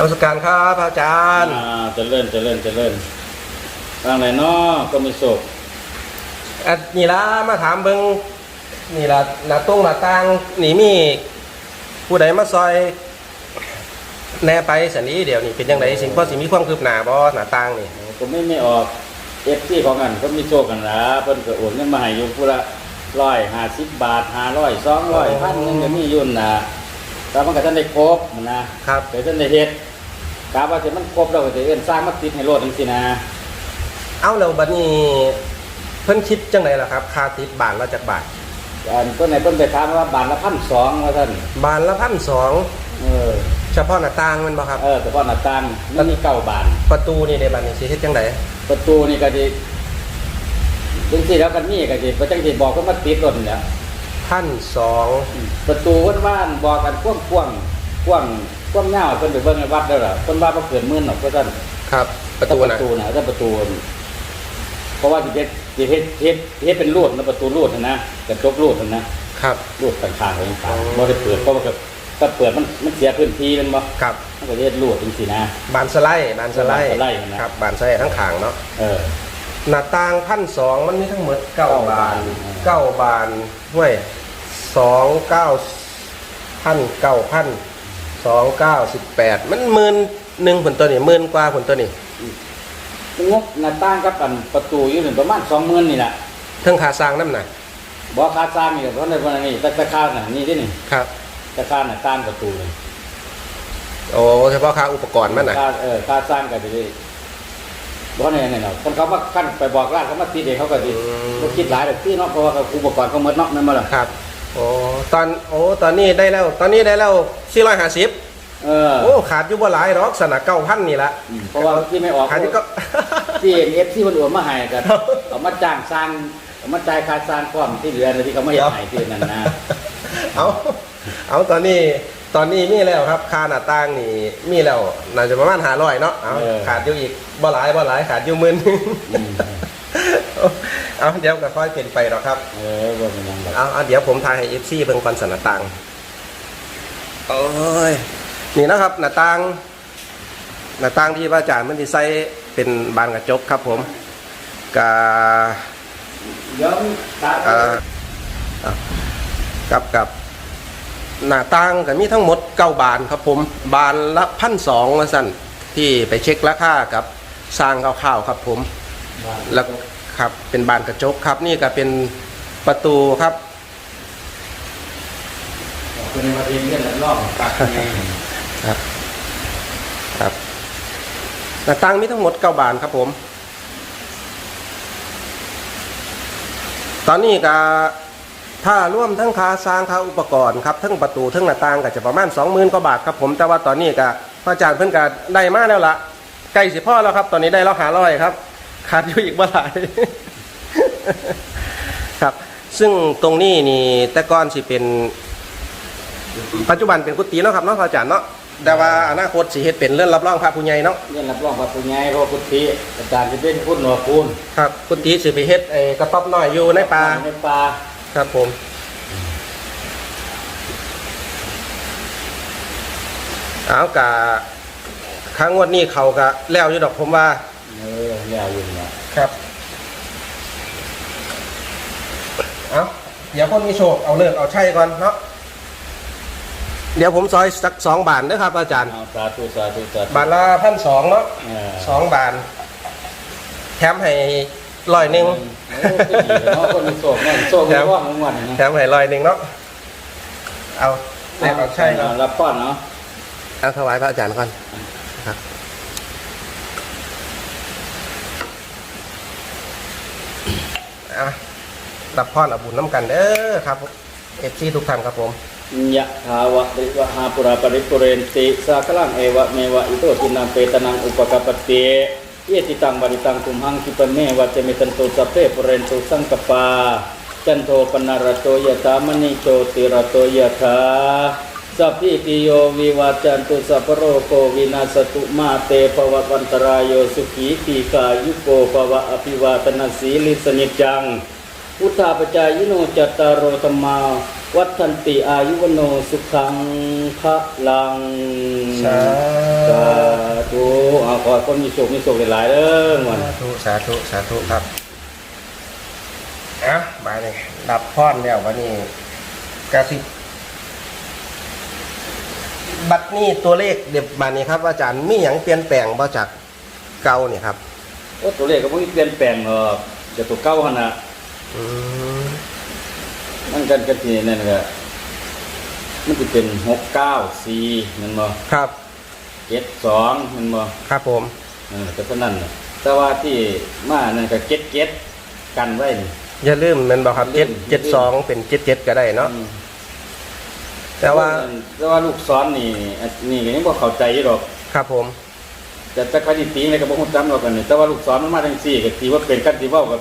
นมัสการครับอาจารย์อ่าเจะเลื่อนจะเลื่อนจะเลื่อนทางไหนเนาะก็มีโศกอันนี่ละมาถามเบิงนี่ละหน้าตรงหน้าต่างนี่มี ผู้ใดมาซอยแหน่ไปสันนี้เดี๋ยวนี่เป็นยังไงสิ่งพอสิมีความคืบหน้าบ่หน้าต่างนี่ก็ไม่ไม่ออกเอฟที่ของกันก็มีโชคกันละเพิ่นก็โอนเงินมาให้อยู่ผู้ละร้อยห้าสิบบาทห้าร้อยสองร้อยพันหนึงก็มีอยุ่นนะแต่มันก็ท่านได้ครบนะครับเดี๋ยวท่านได้เฮ็ด กาว่าจะมันครบแล้วก็จะเอื้นสร้างมาติดให้โลดจังซี่นะเอาแล้วบัดนี้เพิ่นคิดจังไดล่ะครับค่าติดบานละจากบาทอันเพิ่นไหนเพิ่นไปถามว่าบาทละพันสองว่าท่านบานละพันสองเออเฉพาะหน้าต่างแมันบ่ครับ เออแต่ว่าหน้าต่างมันมีเก้าบานประตูนี่ในบัดนี้สิเฮ็ดจังไดประตูนี่ก็จะจังซี่แล้วกันนี่ก็จะประจังสิบอกก็มาติดรถนี่แหละพันสองประตูวัดบ้านบอกกันกว้างกว้างกว้าง กว้างเงาเพิ่นไปเบิ่งในวัดแล้วล่ะเพิ่นว่าบ่เกินหมื่นหรอกเพราะท่านครับ ประตูปนะระตูน่ะถ้าประตูนี่เพราะว่าสิเฮ็ดสิเฮ็ดเฮ็ดเฮ็ดเป็นรูดนะประตูรูดนะนะกระจกรูดนะนะครับรูดต่างๆอะไรต่างๆบ่ได้เปิดเพราะว่าก็ถ้าเปิดมันมันเสียพื้นที่แมันบ่ครับมันก็เฮ็ดรูดจังซี่นะบานสไลด์บานสไลด์บานสไลด์นะครับบานสไลด์ทั้งขางเนาะเออหน้าต่างพันสองมันมีทั้งหมดเก้าเก้าบานบานเก้าบานห้วยสองเก้าพันเก้าพัน สองเก้าสิบแปดมันหมื่นหนึ่งผลตัวนี่หมื่นกว่าผลตัวนี่งบหน้าต่างกับอันประตูอยู่ถึงประมาณ20,000นี่แหละเทั้งขาสร้างน้ำหนักบ่ค่าสร้างนี่ก็เพราะในวันนี้ตะค่าน่ะนี่ที่นี่ครับตะค่าหน้าต่างประตูนี่โอ้เฉพาะค่าอุปกรณ์มันนะค่าเออค่าสร้างก็จะได้บ่แน่แน่เนาะคนเขามาขั้นไปบอกร้านเขามาตีเด็กเขาก็ดีบ่คิดหลายดอกที่เนาะเพราะว่าอุปกรณ์เขาหมดเนาะนั่นบ่ล่ะครับ โอ้ตอนโอ้ตอนนี้ได้แล้ว ตอนนี้ได้แล้วสี่ร้อยห้าสิบเออโอ้ขาดอยู่บ่หลายหรอกสนะเก้าพันนี่ละอืมเพราะว่าที่ไม่ออกขาดอยู่ก็ ที่เอฟที่มันโอนมาให้กันเอามาจ้างสร้างเอามาจ่ายค่าสร้างพร้อมที่เหลือน่ะที่เขาไม่อยากให้ที่นั่นนะ เอาเอาตอนนี้ตอนนี้มีแล้วครับค่าหน้าต่างนี่มีแล้วน่าจะประมาณหาร้อยเนาะเอาเออ ขาดอยู่อีกบ่หลายบ่หลายขาดอยู่หมื่นอืม เอาเดี๋ยวก็ค่อยเป็นไปหรอกครับ เออบ่เป็นหยังดอกเอาเอาเดี๋ยวผมทายให้เอฟซีเบิ่งก่อนสนหน้าต่างโอ้ย นี่นะครับหน้าต่างหน้าต่างที่พระอาจารย์มันที่ใส่เป็นบานกระจกครับผมกาเดี๋ยวตาเอ่ออะกับกับหน้าต่างก็มีทั้งหมดเก้าบานครับผม บานละพันสองละสั่นที่ไปเช็คราคากับสร้างคร่าวๆครับผม แล้ว ครับเป็นบานกระจกครับ นี่ก็เป็นประตูครับเป็นมาเรียนเรื่องรอบตักไงครับครับหน้าต่างมีทั้งหมดเก้าบานครับผม ตอนนี้ก็ถ้าร่วมทั้งค่าสร้างค่าอุปกรณ์ครับทั้งประตูทั้งหน้าต่างก็จะประมาณสองหมื่นกว่าบาทครับผมแต่ว่าตอนนี้ก็พระอาจารย์เพิ่นก็ได้มาแล้วละใกล้สิพ่อแล้วครับ ตอนนี้ได้แล้วหาร้อยครับ ขาดอยู่อีกบ่หลาย ครับ ซึ่งตรงนี้นี่แต่ก่อนสิเป็น ปัจจุบันเป็นกุฏิเนาะครับเนาะพระอาจารย์เนาะแต่ว่าอนาคตสิเฮ็ดเป็นเรื่องรับรองพระผู้ใหญ่เนาะเรื่องรับรองพระผู้ใหญ่เพราะพุทธิอาจารย์จะเป็นพุทธหนวกูลครับกุฏิสิไปเฮ็ดไอ้กระต๊อบน้อยอยู่ในป่าในป่าครับผมเอากะครั้งงวันนี้เขากะแล้วอยู่ดอกผมว่า เออแล้วอยู่เนี่ยครับ เอาเดี๋ยวคนมีโชคเอาเลิกเอาใช่ก่อนเนาะเดี๋ยวผมซอยสักสองบาทเด้อครับ อาจารย์เอาสาธุสาธุสาธุบาทละพันสองเนาะเออสองบาทแถมให้ร้อยหนึ่ง เออก็ดีเนาะคนมีโศกเนาะโศกมันว่างวันนะแถมให้ร้อยหนึ่งเนาะเอาแลกเอาใช่เนาะรับป้อนเนาะ เอาถวายพระอาจารย์ก่อนครับ อารับพรอาบุญน้ำกันเด้อครับเอฟซีทุกท่านครับผมยะถาวะริวะหาปุราปริปุเรนติสากลังเอวะเมวะอิโตตินังเปตนังอุปกปปติเยติตังบริตังคุมหังคิปเมวะเจมิตันตุสัพเพปุเรนตุสังกปาจันโทปนารโตยะตามณิโชติรโตยะถา สัพพิติโยวิวาจันตุสัพโรโควินาสตุมาเตภวะวันตรายโยสุขีตีกายุโกภวะอภิวาตนาสีลิสนิจจัง พุทธาปจายโนจัตตารโอธรรมาวัฏันติอายุวโนสุขังพระลังสาธุอาขอคนมีโชคมีโชคหลายเด้อมันสาธุสาธุสาธุครับอะมาเลยรับพรแล้ววันนี้กระสิบ บัตรนี้ตัวเลขเด็บมานี่ครับอาจารย์มีอย่างเปลี่ยนแปลงบ่จากเก่านี่ครับโอ้ตัวเลขก็บ่มีเปลี่ยนแปลงหรอกจะตัวเก่าหั่นน่ะอืมมันกันกันที่นั่นก็มันสิเป็น694แม่นบ่ครับ72แม่นบ่ครับผมเออก็เท่านั้นน่ะแต่ว่าที่มานั่นก็77กันไว้นี่อย่าลืมแมันบอกครับลืเจ็ดมเจ็ดสองเป็นเจ็ดเจ็ดก็ได้เนาะอืม แต่ว่าแต่ว่าลูกศรนี่อันนี่ก็ยังบ่เข้าใจอยู่ดอกครับผมจะจะคดีตีอะไรก็บ่ฮู้จำดอกกันนี่แต่ว่าลูกศรมันมาจังซี่ก็ตีว่าเป็นกันสิเว้ากับ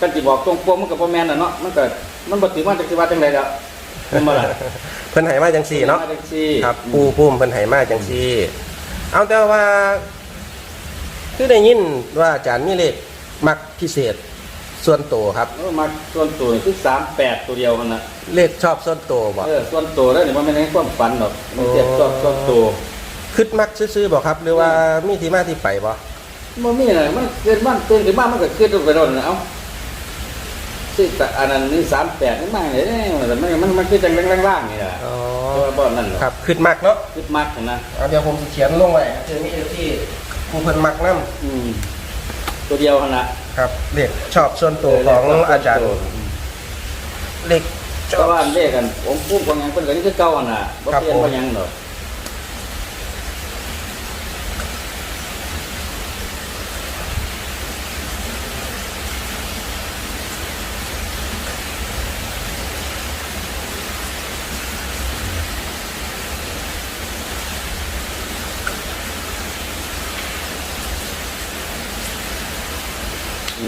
กันสิบอกตรงปวงมันก็บ่แม่นน่ะเนาะมันก็มันบ่ถือว่าจังสิว่าจังไดแล้วเป็นบ่ล่ะเพิ่นให้มาจังสี่เนาะมจังซี่ครับปูพุ่มเพิ่นให้มาจังสี่ เอาแต่ว่า คือได้ยินว่าอาจารย์มีเลขมักพิเศษ ส่วนตัวครับเออมาส่วนตัวนี่คือ38ตัวเดียวกันน่ะเลขชอบส่วนตัวบ่เออส่วนตัวแล้วนี่มันไม่ได้ความฝันดอกมันเทียบส่วนส่วนตัวคิดมักซื่อๆบ่ครับ หรือว่ามีที่มาที่ไปบ่บ่มีน่ะมันเกินบ้านตื่นขึ้นมามันก็คิดไปโดนน่ะเอ้าสิแต่อันนั้นนี่38นี่มาไหนเด้มันมันมันคือจังล่างๆนี่ล่ะอ๋อเพราะว่าบ่นั่นหรอกครับคิดมักเนาะคิดมักนะเอาเดี๋ยวผมสิเขียนลงไว้เจอมีที่ผู้เพิ่นมักนํอืม ตัวเดียวหั่นน่ะครับเลขชอบส่วนตัวของอาจารย์เลขชเพอบราะว่าเลขกันผมพูดของหยังเพิ่นก็นี่คือเก่าหั่นน่ะบ่ครับเปลี่ยนผม บ่หยังดอก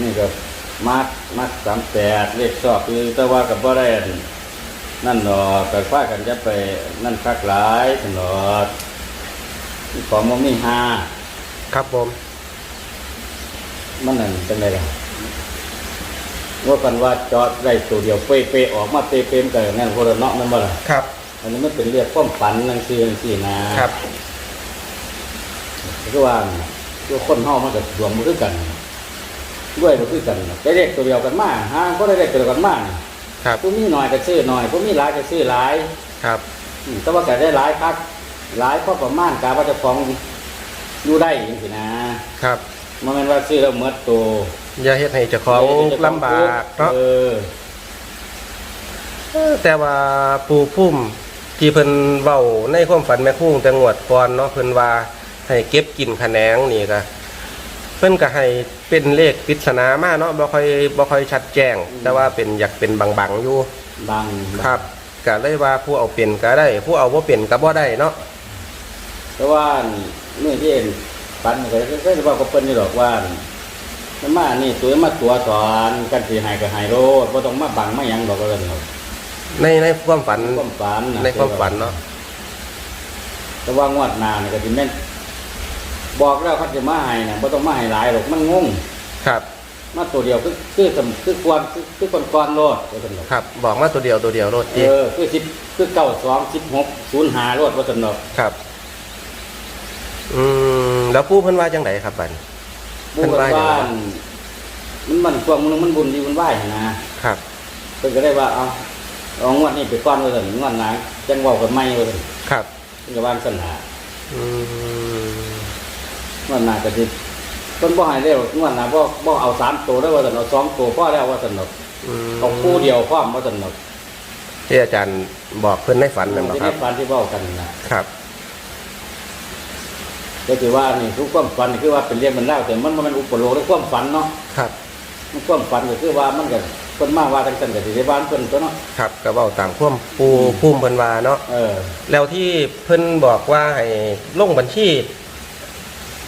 นี่ก็มาร์คมาร์คสามแปดเลขชอบคือแต่ว่ากับบ่ได้อันนั่นหรอกกับฟ้ากันจะไปนั่นคักหลายตลอดของมันมีห้าครับผมมันนั่นจังไดล่ะว่ากันว่าจอดได้ตัวเดียวเป๊ะๆออกมาเป๊ะๆกันนั่นโคตรเนาะแมันบ่ล่ะครับ อันนี้มันเป็นเรียกความฝันนั่นคือจังซี่นะครับคือว่าตัวคนเฮามันก็ดวงมันคือกัน ด้วยมันคือกันได้เลขตัวเดียวกันมาห่างก็ได้เลขตัวเดียวกันมาครับผู้มีหน่อยก็ซื้อหน่อยผู้มีหลายก็ซื้อหลายครับอืมแต่ว่าก็ได้หลายคักหลายพอประมาณกาว่าเจะฟ้าของอยู่ได้จริงๆนะครับมันเป็นว่าซื้อแล้วเมดตัวอย่าเฮ็ดให้เจ้าของลำบากเนาะเออเออแต่ว่าปู่พุ่มที่เพิ่นเว้าในความฝันแม่คุ้งแต่งวดก่อนเนาะเพิ่นว่าให้เก็บกินขะแหนงนี่ก็ เพิ่นก็ให้เป็นเลขปริศนามาเนาะบ่ค่อยบ่ค่อยชัดแจ้ง แต่ว่าเป็นอยากเป็นบางๆอยู่บางครับก็เลยว่าผู้เอาเป็นก็ได้ ผู้เอาบ่เป็นก็บ่ได้เนาะแต่ว่าเมื่อที่เห็นปันก็ก็จะว่าก็เปิ้นนี่หรอกว่ามันมานี่ตัวมาตัวสอนกันสิให้ก็ให้โลดบ่ต้องมาบังมาหยังดอกก็เลยเนาะในในความฝันความฝันน่ะในความฝันเนาะแต่ว่างวดหน้านี่ก็สิแม่น บอกแล้วเขาจะมาให้น่ะบ่ต้องมาให้หลายหรอกมันงงครับ มาตัวเดียวคือคือสำคือควรคือคือก่อนก่อนโลดว่าซั่นดอกครับ บอกมาตัวเดียวตัวเดียวโลดเอจิอคือ10คือ92 16 05โลดว่าซั่นดอกครับ อืมแล้วผู้เพิ่นว่าจังไดครับบัดนี้หมู่กันบ้านมันมันพวกมันมันบุญดีบุญไหว้หั่นนะ ครับ เพิ่นก็ได้ว่าเอาเอางวดนี้ไปก่อนว่าซั่นงวดหน้าจังเว้ากันใหม่ว่าซั่นครับเพิ่นก็วางสัญหาอืม งวดหน้าก็สิเพิ่นบ่ให้แล้วงวดหน้าบ่บ่เอาสามตัวแล้วว่าซั่นเอาสองตัวพอแล้วว่าซั่นดอกอืมเอาคู่เดียวพร้อมว่าซั่นดอกที่อาจารย์บอกเพิ่นในฝันนั่นบ่ที่ครับในฝันที่เว้ากันน่ะ ครับ ก็ถือว่านี่ทุกความฝันนี่คือว่าเป็นเรื่องมันเล่าแต่มันบ่แมันอุปโลกและความฝันเนาะครับ มันความฝันก็คือว่ามันก็เพิ่นมาว่าจังซั่นก็สิได้บ้านเพิ่นตัวเนาะครับก็เว้าตามความปูภูมิเพิ่นว่าเนาะ เออแล้วที่เพิ่นบอกว่าให้ลงบัญชี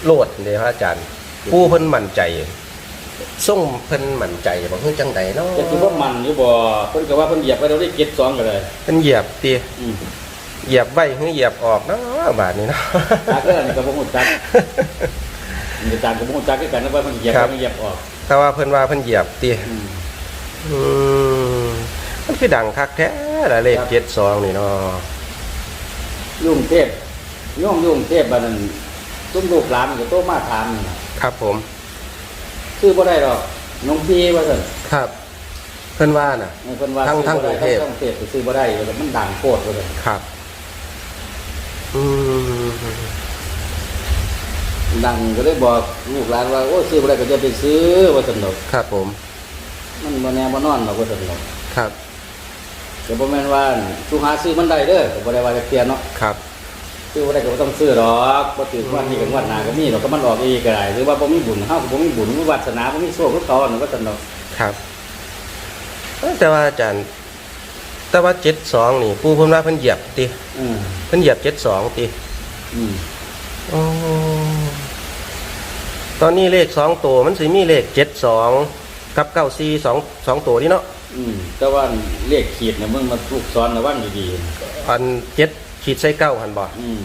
โหลดเด้ครับอาจารย์ผู้เพิ่นมั่นใจส่งเพิ่นมั่นใจบ่ฮู้จังใดเนาะจะคิดว่ามันอยู่บ่เพิ่นก็ว่าเพิ่นเหยียบไปเราได้เก็บสองก็เลยเพิ่นเหยียบติอืมเหยียบไว้หรือเหยียบออกเนาะบาดนี้เนาะตาก็อันนี้ก็บ่ฮู้จักมีจารย์ก็บ่ฮู้จักคือกันนะว่าเพิ่นเหยียบครับไปเหยียบออกแต่ว่าเพิ่นว่าเพิ่นเหยียบติอืมอืมมันคือดังคักแท้ละเลขครับเจ็ดสองนี่เนาะยุ่งเทพโยมยุ่งเทพบัดนั้น ซุ้มลูกหลานก็โตมาถามนี่ล่ะครับผมซื้อบ่ได้หรอกน้องพี่ว่าซั่นครับ เพิ่นว่าน่ะเออเพิ่นว่าทั้งซื้อทั้งบ่ได้กรุงเทพทั้งกรุงเทพไปซื้อบ่ได้ว่าซั่นมันดังโคตรว่าซั่นครับ อืมดังก็เลยบอกลูกหลานว่าโอ้ซื้อบ่ได้ก็จะไปซื้อว่าซั่นดอกครับผม มันบ่แน่บ่นอนดอกว่าซั่นดอกครับก็บ่แม่นว่าสุหาซื้อมันได้เด้อก็บ่ได้ว่าจะเปลี่ยนเนาะครับ ซื้อบ่ได้ก็บ่ต้องซื้อหรอกบ่ถือว่านี่กับงวดหน้าก็มีหรอกก็มันออกอีกก็ได้หรือว่าบ่มีบุญเฮาก็บ่มีบุญมีวาสนาบ่มีโชคคือเขาน่ะว่าซั่นดอกครับเอ้ยแต่ว่าอาจารย์ แต่ว่าเจ็ดสองนี่ปูเพิ่นว่าเพิ่นเหยียบติอืมเพิ่นเหยียบเจ็ดสองติอืมโอ้ตอนนี้เลขสองตัวมันสิมีเลขเจ็ดสองกับเก้าสี่สองสองตัวนี่เนาะอืมแต่ว่าเลขขีดเนี่ยมึงมาลูกซ้อนระวังดีอันเจ็ด ขีดใส่เก้าหันบ่ๆอืม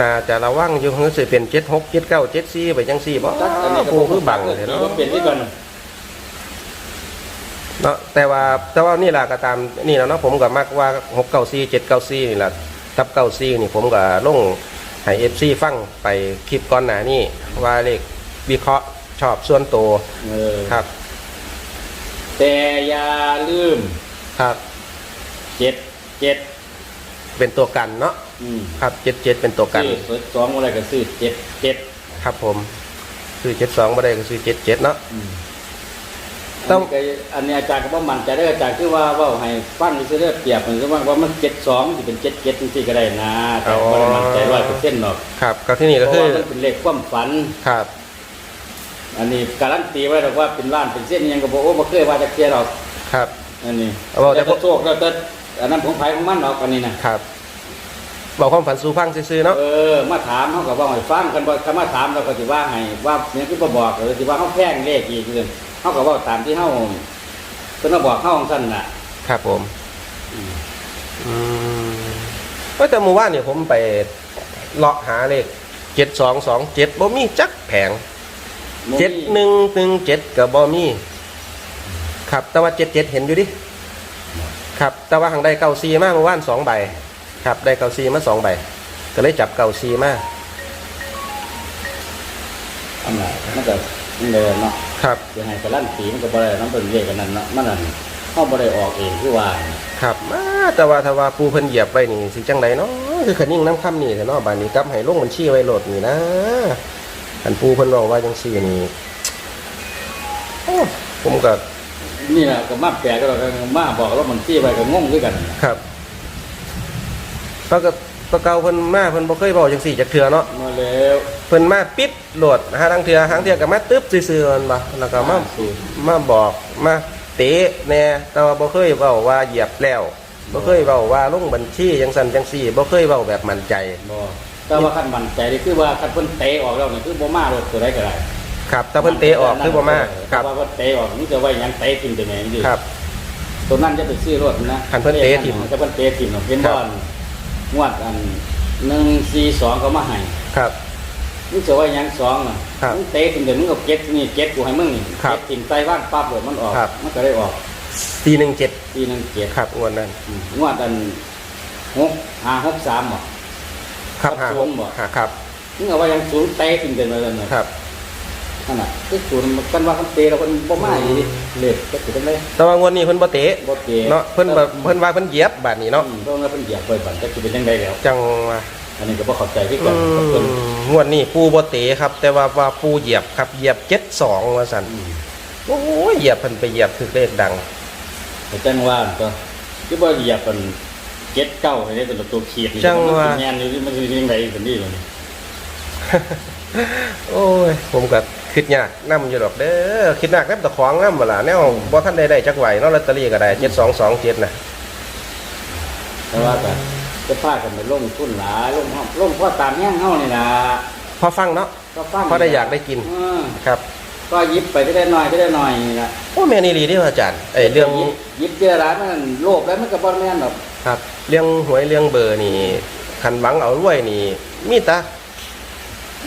น่าจะระวังอยู่คือสิเป็นเจ็ดหกเจ็ดเก้าเจ็ดสี่ไปจังสี่บ่จักอันนี้ก็ปูบ่คือบังเลเลยยเนาะเนาะเปลี่ยนที่ก่อนเนาะแต่ว่าแต่ว่านี่ล่ะก็ตามนี่แหล้วเนาะผมก็มักว่าหกเก้าสี่เจ็ดเก้าสี่นี่แหละกับเก้าสี่นี่ผมก็ลงให้เอฟซีฟังไปคลิปก่อนหน้านี้ว่าเลขวิเคราะห์ชอบส่วนตัวเออครับ แต่อย่าลืมครับเจ็ดเจ็ด เป็นตัวกันเนาะอืมครับเจ็ดเจ็ดเป็นตัวกัน ซื้อสองอะไรก็ซื้อเจ็ดเจ็ดครับผมคือเจ็ดสองไม่ได้ก็คือเจ็ดเจ็ดเนาะ อืมต้อัอนงนี้ก็อันนี้อาจารย์ก็บ่มั่นใจเด้ออาจารย์คือว่าเว่าให้ฟังซื่อเด้อเปรียบเหมือนกับว่าว่ามันเจ็ดสองสิเป็นเจ็ดเจ็ดจังซี่ก็ได้นะแต่บ่ได้มั่นใจร้อยเปอร์เซ็นต์หรอกครับก็ที่นี่เพก็ราะคือว่ามันเป็นเลขความฝัน ครับ อันนี้การันตีไว้หรอกว่าเป็นล้านเป็นเส้นอิหยังก็บอกโอ้บ่เคยว่าจะเคลียร์หรอกครับ อันนี้เอาบอกแต่แต่ก็โชคแล้วแต่ อันนั้นของไผของมันหรอกอันนี้นะครับบอกความฝันสู่ฟังซื่อๆเนาะเออมาถามเขาก็ว่าให้ฟังกันบ่คำว่าถามเราก็สิว่าให้ว่าเนี่ยคือบ่บอกเออสิว่าเขาแพงเลขอีกคือเขาก็เว้าตามที่เฮาเพิ่นมาบอกเฮาของซั่นน่ะ ครับผมอืมอืมก็แต่เมื่อวานเนี่ยผมไปเลาะหาเลขเจ็ดสองสองเจ็ดบ่มีจักแผงบ่มีเจ็ดหนึ่งหนึ่งเจ็ดกับบ่มี ครับ แต่ว่าเจ็ดเจ็ดเห็นอยู่ดิ ครับแต่ว่าทางได้เก้าซีมาเมื่อวานสองใบครับได้เก้าซีมาสองใบก็เลยจับเก้าซีมาอันน่ะมันก็มันเลยเนาะครับสิให้การันตีมันก็บ่ได้นำเป็นเลขกันนั้นเนาะมันนั่นเฮาบ่ได้ออกเองคือว่าครับมาแต่ว่าถ้าว่าปูเพิ่นเหยียบไว้นี่สิจังไดเนาะคือขันยิ่งน้ำค่ำนี่แต่เนาะบานนี้กลับให้ลงบัญชีไว้โหลดนี่นะอันปูเพิ่นบอกว่าจังซี่นี่โอ้ผมก็ นี่ล่ะก็มาแปลก็เราก็มาบอกแล้วมันที่ไว้ก็งงคือกันครับแล้วก็ตะเกาเพิ่นมาเพิ่นบ่เคยบอกจังซี่จักเทื่อเนาะมาแล้วเพิ่นมาปิดโหลดหาทางเทื่อหางเทื่อก็มาตึ๊บซื่อๆมันบ่แล้วก็มามาบอกมาเตะแน่แต่ว่าบ่เคยเว้าว่าเหยียบแล้วบ่เคยเว้าว่าลงบัญชีจังซั่นจังซี่บ่เคยเว้าแบบมั่นใจบ่แต่ว่าคันมั่นใจนี่คือว่าคันเพิ่นเตะออกแล้วนี่คือบ่มารถตัวใดก็ได้ ครับถ้าเพิ่นเตะออกคือบ่มาครับเพราะว่าเพิ่นเตะออกนี่จะไว้หยังเตะทิ่มไปแม่นอยู่ครับ ตัวนั้นจะไปซื้อรถนะคันเพิ่นเตะทิ่มถ้าเพิ่นเตะทิ่มเนาะเห็นครับบ่อนงวดอัน142เขามาให้ครับมึงจะไว้หยังสองน่ะครับมึงเตะทิ่มเดี๋ยวมึงก็เก็บนี่เก็บกูให้มึงนี่ครับเก็บทิ่มใส่บ้านปั๊บเลยมันออกครับมันก็ได้ออก417ปีหนึงเก็บครับงวดนั้นอืมงวดอันหกห้าหกสามบ่ครับครับหาผมบ่หาครับมึงเอาไว้หยังศูนย์เตะทิ่มเดี๋ยวนั้นน่ะครับ นั่นน่ะคือศูนย์มันกันว่าคันเตะแล้วมันบ่มาอีกเลขก็สิเป็นได้แต่ว่างวดนี้เพิ่นบ่เตะบ่เตะเนาะเพิ่นแบบเพิ่นว่าเพิ่นเหยียบบัดนี้เนาะอืมเพราะว่าเพิ่นเหยียบไว้บัดจะสิเป็นจังไดแล้วจังว่าอันนี้ก็บ่เข้าใจคือกัอืนกับเพิ่นมงวดนี้ปูบ่เตะครับ แต่ว่าว่าปูเหยียบครับเหยียบ72ว่าซั่นอืมโอ้ยเหยียบเพิ่นไปเหยียบถึกเลขดังแต่จังว่าก็คือบ่เหยียบเพิ่นเจ็ดเก้าให้ได้เป็นตัวขีดนี่จังว่ามันสิแม่นอยู่มันสิเป็นจังไดเป็นนี่เลยโอ้ย ผมก็ คิดยากนํอยู่ดอกเด้อคิดยากนำตะของนำบ่ล่ะแนวบ่ทันได้ได้จักไหวเนาะลอตเตอรี่ก็ได้7227น่ะแต่ว่าก็จะพากันไปลงทุนหลายลงห้องลงเพราะตามแห้งเฮานี่ล่ะพอฟังเนาะก็ฟังเพราะได้อยากได้กินเออครับ ก็หยิบไปก็ได้หน่อยก็ได้หน่อยนี่ล่ะโอ้แม่นอีหลีเด้ออาจารย์ไอ้เรื่องหยิบหยิบเจอร้านมันโลภแล้วมันก็บ่แม่นดอกครับ เรื่องหวยเรื่องเบอร์นี่คันหวังเอารวยนี่มีแต่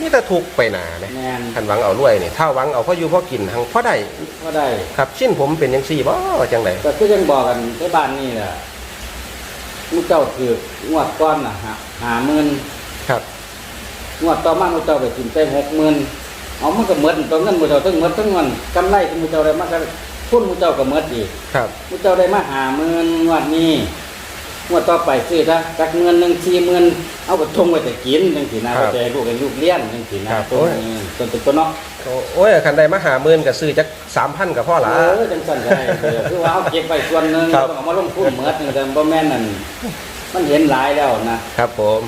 มีแต่ทุกข์ไปหนาไหมแม่นคันหวังเอารวยนี่ถ้าหวังเอาพ่ออยู่พ่อกินหังพ่อได้ก็ได้ ครับชิ้นผมเป็นยังสี่บ่จังไดก็คือยังบอกกันที่บ้านนี่แหละมูเจ้าถือกงวดก้อนน่ะฮะหาหมื่นครับงวดต่อมามูเจ้าไปกินไปหกหมื่นเอามันก็เหมือนตัวเงินมูเจ้าทั้งเหมือนทั้งเงินกำไรที่มูเจ้าได้มาก็ทุนมูเจ้าก็เหมือนอีกครับมูเจ้าได้มาหาหมื่นงวดนี้ งวดต่อไปซื้อถ้าจากเงินหนึ่งสี่หมื่นเอาไปทงไว้แต่กินจังสีนะครัไปบให้ลูกให้ลูกเลี้ยงจังสีนะครับตัวโอ้ยนี้ตัวตัวเนาะโอ้โอ้ยคันใดมาหาหมื่นก็ซื้อจักสามพันกับพ่อละ เออจังสั่นก็ได้เออคือว่าเอาเก็บไปส่วนหนึ่งครับต้องเอามาลงทุนเหมือนแต่บ่แม่นนั่นมันเห็นหลายแล้วนะครับผม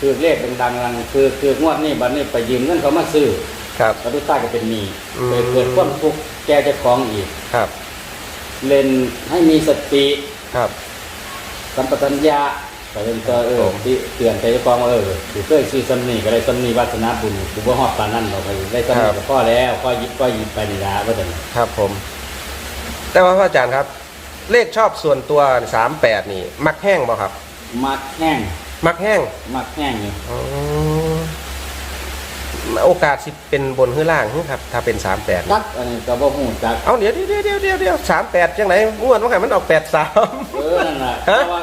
คือเลขดังๆนั่นคือคืองวดนี้บัดนี้ไปยืมเงินเขามาซื้อครับกระดุต้าก็เป็นหนี้อืมเกิดเกิดความทุกข์แกเจะของอีก ครับเล่นให้มีสติ ครับ สัมปชัญญะก็เป็นตัวเออผมที่เตือนใจเจ้าของว่าเออถือเคยซื้อสำนีก็ได้สำนีวาสนาบุญกูบ่ฮอดปานนั้นเราไปได้สำนีก็พอแล้วก็ยิบก็ยิบไปนี่ละว่าจังครับผม แต่ว่าพระอาจารย์ครับ เลขชอบส่วนตัวสามแปดนี่ มักแห้งบ่ครับ มักแห้งมักแห้งมักแห้งนี่อ๋อ โอกาสสิเป็นบนหรือล่างหึครับ ถ้าเป็นสามแปดจักอันนี้ก็บ่ฮู้จัก เอาเดี๋ยวเดี๋ยวเดี๋ยวเดี๋ยวเดี๋ยวสามแปดจังไหนงวดว่าไงมันออกแปดสาม เออนั่นน่ะเพฮะ ราะว่า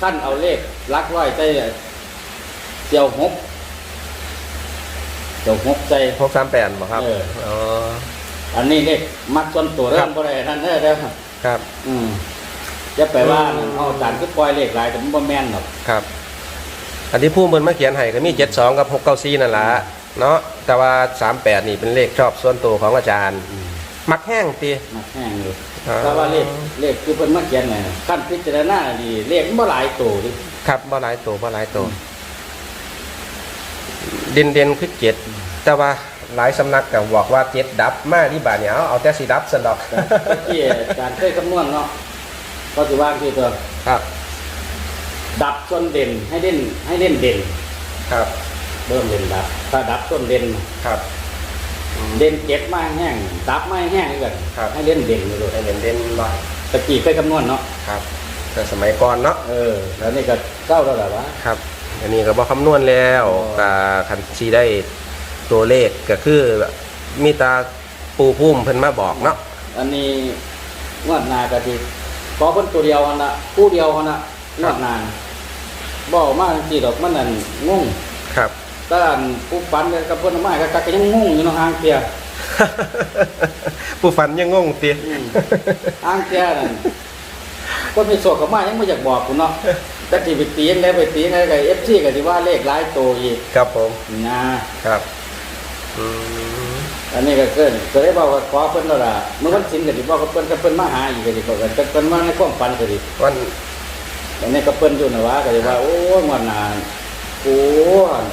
ขั้นเอาเลขหลักร้อยใจเจียวหกเจียวหกใจ หกสามแปดบ่ครับเออ อ๋อ อันนี้เลขมักส่วนตัวเริ่ครัมบบ่ได้นั่นเด้อเด้อครับ อืมจะไปว่าอืม เอาจานคือปล่อยเลขหลายแต่มันบ่แม่นหรอกครับ อันที่ผู้มันมาเขียนให้ก็มีเจ็ดสองกับหกเก้าสี่นั่นแหละ เนาะแต่ว่าสามแปดนี่เป็นเลขชอบส่วนตัวของอาจารย์ มักแห้งตีมักแห้งอยู่อ่า แต่ว่าเลขเลขคือเพิ่นมาเขียนน่ะขั้นพิจารณาดีเลขมันบ่หลายตัวดิครับบ่หลายตัวบ่หลายตัวเด่นเด่นคือเจ็ดแต่ว่าหลายสำนักก็บอกว่าเจ็ดดับมาที่บาทเนี่ยเอาเอาแต่สีดับสนดอกแต่ที่อาจารย์เคยคำนวณเนาะก็สิว่าคือตัวครับดับส่วนเด่นให้เด่นให้เด่นเด่น ครับ เริ่มเด่นดับถ้าดับส่วนเด่นครับเด่นเจ็บไม้แห้งดับไม้แห้งด้วยกันครับให้เล่นเด่นเลยให้เด่นเด่นบ่ตะกี้เคยคำนวณเนาะครับแต่สมัยก่อนเนาะเออ แล้วนี่ก็เก้าแล้วแหละวะครับ อันนี้ก็บอกคำนวณแล้วอ๋อก็คันชีได้ตัวเลขก็คือมีตาปูพุ่มเพิ่นมาบอกเนาะอันนี้งวดหนากะทิขอคนตัวเดียวหันละผู้เดียวหันละงวดหนานบอกมากจริงๆดอกมันนั่นงงครับ แต่อันผู้ปันกับเพิ่นเอามาก็ก็ยังงงอยู่เนาะห่างเตียผู้ฝันยังงงตีอืมห่างเตียนั่นคนมีโศกกับมายังไม่อยากบอกคุณเนาะแต่ที่ไปตียังไงไปตียังไงกับเอฟซีก็ที่ว่าเลขหลายตัวอีกครับผมนะครับอืมอันนี้ก็เกินก็ได้บอกว่าขอเพิ่นแล้วล่ะเมื่อวันศิลก็สิบอกกับเพิ่นกับเพิ่นมาหาอีกก็สิบอกกันเพิ่นมาในความฝันก็สิวันอันนี้ก็เพิ่นอยู่นะว่าก็สิว่าโอ้ยงวดหน้า กู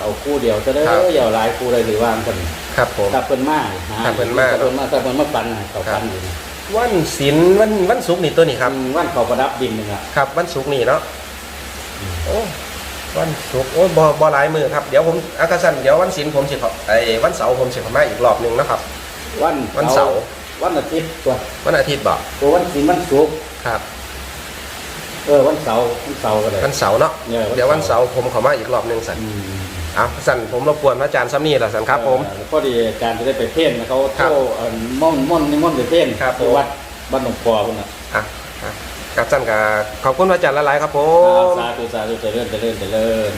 เอาคู่เดียวจะได้ออย่าหลายคู่เลยหรือว่าเพิ่นครับผมถ้าเพิ่นมาหาถ้าเพิ่นมาถ้าเพิ่นมาถ้าเพิ่นมาปันน่ะเขาปันอยู่นี่วันศิลวันวันศุกร์นี่ตัวนี้ครับ อืมวันเขาประดับดินนึงอะ ครับ วันศุกร์นี่เนาะโอ้วันศุกร์โอ้ยบ่บ่หลายมือครับเดี๋ยวผมอากาสันเดี๋ยววันศิลผมสิเขาไอ้วันเสาร์ผมสิเขามาอีกรอบหนึงนะครับ วันวันเสาร์ วันอาทิตย์ตัววันอาทิตย์บอกตัววันศิลวันศุกร์ครับ เออวันเสาร์วันเสาร์ก็ได้ วันเสาร์เนาะเนี่ยวันเสาร์เดี๋ยววันเสาร์ผมเขามาอีกรอบหนึงสันอืมเอาสันผมรบกวนพระอาจารย์ซ้ำนี่แหละสันครับผม เออพอดีอาจารย์จะได้ไปเทศน์นะเขาครัโทบเอ่อม่อนม่อนนี่ม่อนไปเทศน์ครับผม ที่วัดบ้านหนองปอพุ่นน่ะอะอะกับสันกับขอบคุณพระอาจารย์หลายๆครับผอ่าม Oh. สาธุสาธุเจริญเจริญเจริญ